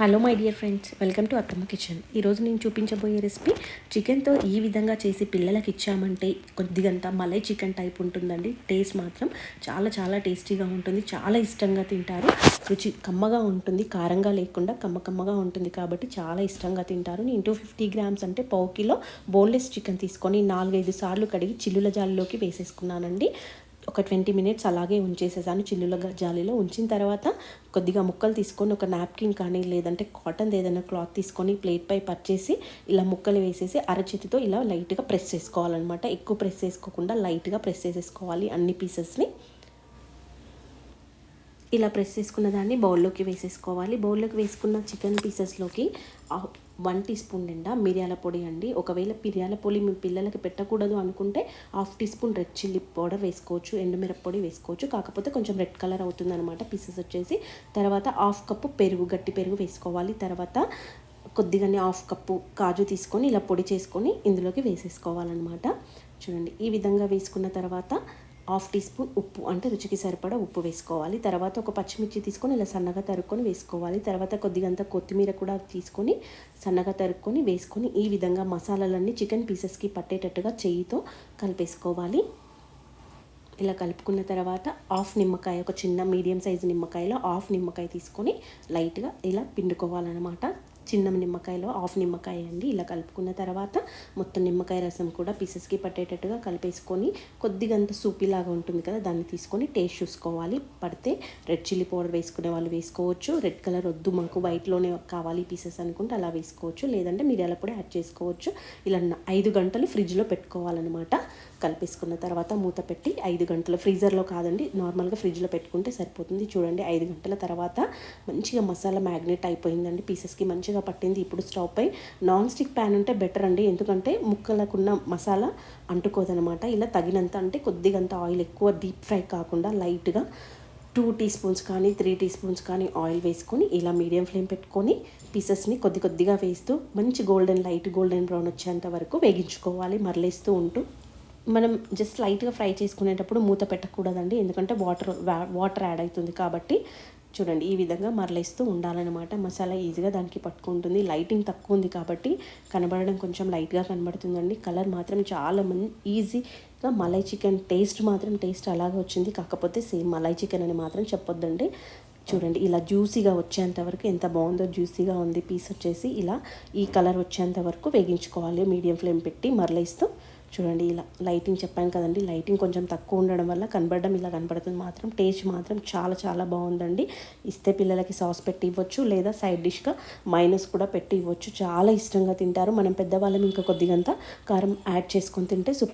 Hello my dear friends welcome to Attamma kitchen ఈరోజు నేను చూపించబోయే రెసిపీ చికెన్తో ఈ విధంగా చేసి పిల్లలకి ఇచ్చామంటే కొద్దిగంత మలై చికెన్ టైప్ ఉంటుందండి. టేస్ట్ మాత్రం చాలా చాలా టేస్టీగా ఉంటుంది. చాలా ఇష్టంగా తింటారు. రుచి కమ్మగా ఉంటుంది. కారంగా లేకుండా కమ్మ కమ్మగా ఉంటుంది కాబట్టి చాలా ఇష్టంగా తింటారు. నేను టూ ఫిఫ్టీ గ్రామ్స్ అంటే పావు కిలో బోన్లెస్ చికెన్ తీసుకొని నాలుగైదు సార్లు కడిగి చిల్లుల జాలిలోకి వేసేసుకున్నానండి. ఒక ట్వంటీ మినిట్స్ అలాగే ఉంచేసేసాను. చిల్లుల జాలీలో ఉంచిన తర్వాత కొద్దిగా ముక్కలు తీసుకొని ఒక నాప్కిన్ కానీ లేదంటే కాటన్ ఏదైనా క్లాత్ తీసుకొని ప్లేట్ పై పర్చేసి ఇలా ముక్కలు వేసేసి అరచేతితో ఇలా లైట్గా ప్రెస్ చేసుకోవాలన్నమాట. ఎక్కువ ప్రెస్ చేసుకోకుండా లైట్గా ప్రెస్ చేసేసుకోవాలి అన్ని పీసెస్ని. ఇలా ప్రెస్ చేసుకున్న దాన్ని బౌల్లోకి వేసేసుకోవాలి. బౌల్లోకి వేసుకున్న చికెన్ పీసెస్లోకి వన్ టీ స్పూన్ నిండా మిరియాల పొడి అండి. ఒకవేళ మిరియాల పొడి మీ పిల్లలకి పెట్టకూడదు అనుకుంటే half teaspoon red chilli powder వేసుకోవచ్చు ఎండుమిరప పొడి వేసుకోవచ్చు. కాకపోతే కొంచెం రెడ్ కలర్ అవుతుందన్నమాట పీసెస్ వచ్చేసి. తర్వాత హాఫ్ కప్పు పెరుగు గట్టి పెరుగు వేసుకోవాలి. తర్వాత కొద్దిగానే హాఫ్ కప్పు కాజు తీసుకొని ఇలా పొడి చేసుకొని ఇందులోకి వేసేసుకోవాలన్నమాట. చూడండి ఈ విధంగా వేసుకున్న తర్వాత హాఫ్ టీ స్పూన్ ఉప్పు అంటే రుచికి సరిపడా ఉప్పు వేసుకోవాలి. తర్వాత ఒక పచ్చిమిర్చి తీసుకొని ఇలా సన్నగా తరుక్కొని వేసుకోవాలి. తర్వాత కొద్దిగంత కొత్తిమీర కూడా తీసుకొని సన్నగా తరుక్కొని వేసుకొని ఈ విధంగా మసాలాలన్నీ చికెన్ పీసెస్కి పట్టేటట్టుగా చెయ్యితో కలిపేసుకోవాలి. ఇలా కలుపుకున్న తర్వాత హాఫ్ నిమ్మకాయ ఒక చిన్న మీడియం సైజు నిమ్మకాయలో హాఫ్ నిమ్మకాయ తీసుకొని లైట్గా ఇలా పిండుకోవాలన్నమాట. చిన్న నిమ్మకాయలో హాఫ్ నిమ్మకాయ అండి ఇలా కలుపుకున్న తర్వాత మొత్తం నిమ్మకాయ రసం కూడా పీసెస్కి పట్టేటట్టుగా కలిపేసుకొని కొద్దిగంత సూపీలాగా ఉంటుంది కదా దాన్ని తీసుకొని టేస్ట్ చూసుకోవాలి. పడితే రెడ్ చిల్లీ పౌడర్ వేసుకునే వాళ్ళు వేసుకోవచ్చు రెడ్ కలర్ వద్దు మాకు వైట్లోనే కావాలి పీసెస్ అనుకుంటే అలా వేసుకోవచ్చు. లేదంటే మీరు ఎలా కూడా యాడ్ చేసుకోవచ్చు. ఇలా ఐదు గంటలు ఫ్రిడ్జ్లో పెట్టుకోవాలన్నమాట. కలిపేసుకున్న తర్వాత మూత పెట్టి ఐదు గంటలు ఫ్రీజర్లో కాదండి నార్మల్గా ఫ్రిడ్జ్లో పెట్టుకుంటే సరిపోతుంది. చూడండి ఐదు గంటల తర్వాత మంచిగా మసాలా మ్యాగ్నెట్ అయిపోయిందండి పీసెస్కి మంచిగా మంచిగా పట్టింది ఇప్పుడు స్టవ్ పై. నాన్ స్టిక్ ప్యాన్ ఉంటే బెటర్ అండి ఎందుకంటే ముక్కలకున్న మసాలా అంటుకోదనమాట. ఇలా తగినంత అంటే కొద్దిగంత ఆయిల్ ఎక్కువ డీప్ ఫ్రై కాకుండా లైట్గా టూ టీ స్పూన్స్ కానీ త్రీ టీ స్పూన్స్ కానీ ఆయిల్ వేసుకొని ఇలా మీడియం ఫ్లేమ్ పెట్టుకొని పీసెస్ని కొద్ది కొద్దిగా వేస్తూ మంచి గోల్డెన్ లైట్ గోల్డెన్ బ్రౌన్ వచ్చేంత వరకు వేగించుకోవాలి మరలేస్తూ ఉంటూ. మనం జస్ట్ లైట్గా ఫ్రై చేసుకునేటప్పుడు మూత పెట్టకూడదండి. ఎందుకంటే వాటర్ వాటర్ యాడ్ అవుతుంది కాబట్టి చూడండి ఈ విధంగా మరలేస్తూ ఉండాలన్నమాట. మసాలా ఈజీగా దానికి పట్టుకుంటుంది. లైటింగ్ తక్కువ ఉంది కాబట్టి కనబడడం కొంచెం లైట్గా కనబడుతుందండి. కలర్ మాత్రం చాలా మన్ ఈజీగా మలై చికెన్ టేస్ట్ మాత్రం టేస్ట్ అలాగే వచ్చింది. కాకపోతే సేమ్ మలై చికెన్ అని మాత్రం చెప్పొద్దండి. చూడండి ఇలా జ్యూసీగా వచ్చేంత వరకు ఎంత బాగుందో జ్యూసీగా ఉంది పీస్ వచ్చేసి ఇలా ఈ కలర్ వచ్చేంత వరకు వేగించుకోవాలి. మీడియం ఫ్లేమ్ పెట్టి మరలేస్తూ చూడండి ఇలా లైటింగ్ చెప్పాను కదండి లైటింగ్ కొంచెం తక్కువ ఉండడం వల్ల కనబడడం ఇలా కనబడుతుంది మాత్రం టేస్ట్ మాత్రం చాలా చాలా బాగుందండి. ఇస్తే పిల్లలకి సాస్ పెట్టి ఇవ్వచ్చు లేదా సైడ్ డిష్గా మైనస్ కూడా పెట్టి ఇవ్వచ్చు. చాలా ఇష్టంగా తింటారు. మనం పెద్దవాళ్ళం ఇంకా కొద్దిగంత కారం యాడ్ చేసుకొని తింటే సూపర్